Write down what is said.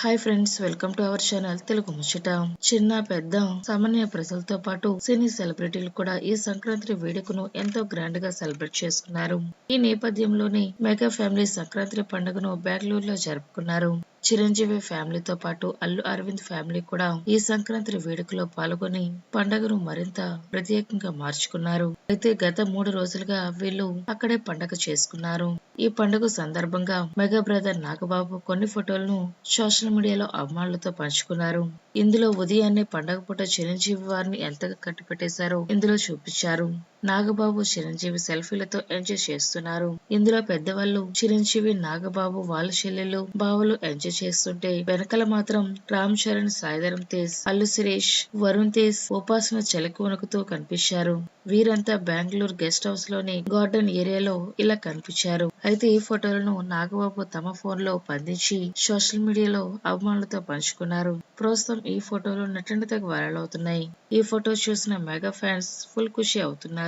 Hi friends welcome to our channel Telugu ముచ్చట చిన్న పెద్ద సామాన్య ప్రజలతో పాటు సినీ సెలబ్రిటీలు కూడా ఈ సంక్రాంతి వేడుకను ఎంతో గ్రాండ్గా సెలబ్రేట్ చేసుకున్నారు. ఈ నేపథ్యంలోనే మెగా ఫ్యామిలీ సంక్రాంతి పండుగను బెంగళూరులో జరుపుకున్నారు. చిరంజీవి ఫ్యామిలీతో పాటు అల్లు అరవింద్ ఫ్యామిలీ కూడా ఈ సంక్రాంతి వేడుకలో పాల్గొని పండుగను మరింత ప్రత్యేకంగా మార్చుకున్నారు. అయితే గత మూడు రోజులుగా వీళ్ళు అక్కడే పండగ చేసుకున్నారు. ఈ పండుగ సందర్భంగా మెగా బ్రదర్ నాగబాబు కొన్ని ఫోటోలను సోషల్ మీడియాలో అభిమానులతో పంచుకున్నారు. ఇందులో ఉదయాన్నే పండగ పూట చిరంజీవి వారిని ఎంతగా కట్టిపెట్టేశారో ఇందులో చూపించారు. నాగబాబు చిరంజీవి సెల్ఫీలతో ఎంజాయ్ చేస్తున్నారు. ఇందులో పెద్దవాళ్ళు చిరంజీవి నాగబాబు వాళ్ళ చెల్లెలు బావలు ఎంజాయ్ చేస్తుంటే వెనకాల మాత్రం రామ్ చరణ్ సాయిధరం తేజ్ అల్లు సురేష్ వరుణ్ తేజ్ ఉపాసన చెలకు వణుకుతూ కనిపించారు. వీరంతా బెంగళూరు గెస్ట్ హౌస్లోని గార్డెన్ ఏరియాలో ఇలా కనిపించారు. అయితే ఈ ఫోటోలను నాగబాబు తమ ఫోన్లో బంధించి సోషల్ మీడియాలో అభిమానులతో పంచుకున్నారు. ప్రస్తుతం ఈ ఫోటోలు నటనతకు వైరల్ అవుతున్నాయి. ఈ ఫోటో చూసిన మెగా ఫ్యాన్స్ ఫుల్ ఖుషి అవుతున్నారు.